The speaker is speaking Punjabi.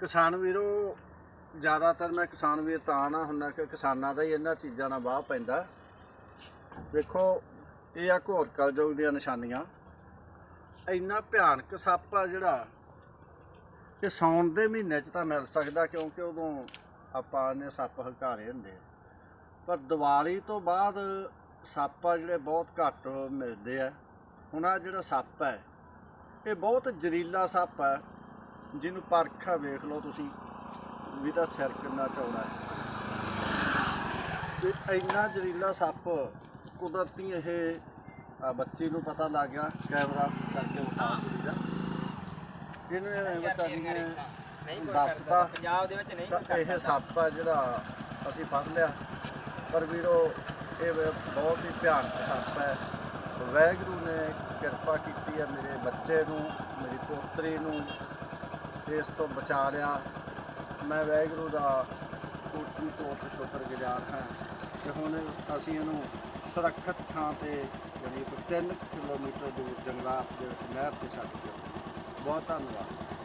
ਕਿਸਾਨ ਵੀਰੋ, ਜ਼ਿਆਦਾਤਰ ਮੈਂ ਕਿਸਾਨ ਵੀਰ ਤਾਂ ਨਾ ਹੁੰਦਾ ਕਿ ਕਿਸਾਨਾਂ ਦਾ ਹੀ ਇਹਨਾਂ ਚੀਜ਼ਾਂ ਨਾਲ ਵਾਹ ਪੈਂਦਾ। ਵੇਖੋ, ਇਹ ਆ ਘੋਰ ਕਲਯੁਗ ਦੀਆਂ ਨਿਸ਼ਾਨੀਆਂ। ਇੰਨਾ ਭਿਆਨਕ ਸੱਪ ਆ ਜਿਹੜਾ ਕਿ ਸੌਣ ਦੇ ਮਹੀਨੇ 'ਚ ਤਾਂ ਮਿਲ ਸਕਦਾ ਕਿਉਂਕਿ ਉਦੋਂ ਆਪਾਂ ਨੇ ਸੱਪ ਹਕਾਰੇ ਹੁੰਦੇ ਪਰ ਦੀਵਾਲੀ ਤੋਂ ਬਾਅਦ ਸੱਪ ਆ ਜਿਹੜੇ ਬਹੁਤ ਘੱਟ ਮਿਲਦੇ ਆ। ਹੁਣ ਆ ਜਿਹੜਾ ਸੱਪ ਹੈ, ਇਹ ਬਹੁਤ ਜ਼ਹਿਰੀਲਾ ਸੱਪ ਹੈ। ਜਿਹਨੂੰ ਪਰਖਾ ਵੇਖ ਲਓ ਤੁਸੀਂ ਵੀ ਤਾਂ ਸਿਰ ਕਿੰਨਾ ਚੌੜਾ ਹੈ। ਤੇ ਇੰਨਾ ਜ਼ਹਿਰੀਲਾ ਸੱਪ ਕੁਦਰਤੀ ਇਹ ਆ ਬੱਚੀ ਨੂੰ ਪਤਾ ਲੱਗ ਗਿਆ ਕੈਮਰਾ ਕਰਕੇ ਉਠਾ ਦਿੱਤਾ ਇਹਨੂੰ ਇਹ ਵਿਚਾਰੀ ਨੇ ਦੱਸਤਾ ਪੰਜਾਬ ਦੇ ਵਿੱਚ ਨਹੀਂ ਤਾਂ ਇਹ ਸੱਪ ਆ ਜਿਹੜਾ ਅਸੀਂ ਫੜ ਲਿਆ। ਪਰ ਵੀਰੋ ਇਹ ਬਹੁਤ ਹੀ ਭਿਆਨਕ ਸੱਪ ਹੈ। ਵੈਗਰੂ ਨੇ ਕਿਰਪਾ ਕੀਤੀ ਹੈ ਮੇਰੇ ਬੱਚੇ ਨੂੰ ਮੇਰੀ ਪੋਤਰੀ ਨੂੰ ਇਸ ਤੋਂ ਬਚਾ ਲਿਆ। ਮੈਂ ਵਾਹਿਗੁਰੂ ਦਾ ਕੋਟੀ ਕੋਟ ਸ਼ੁਕਰਗੁਜ਼ਾਰ ਹਾਂ ਤੇ ਹੁਣ ਅਸੀਂ ਇਹਨੂੰ ਸੁਰੱਖਿਅਤ ਥਾਂ ਤੇ ਯਾਨੀ ਕਿ 3 ਕਿਲੋਮੀਟਰ ਦੂਰ ਜੰਗਲਾਤ ਦੇ ਵਿੱਚ ਨਹਿਰ ਤੇ ਛੱਡ ਦਿਓ ਬਹੁਤ ਧੰਨਵਾਦ।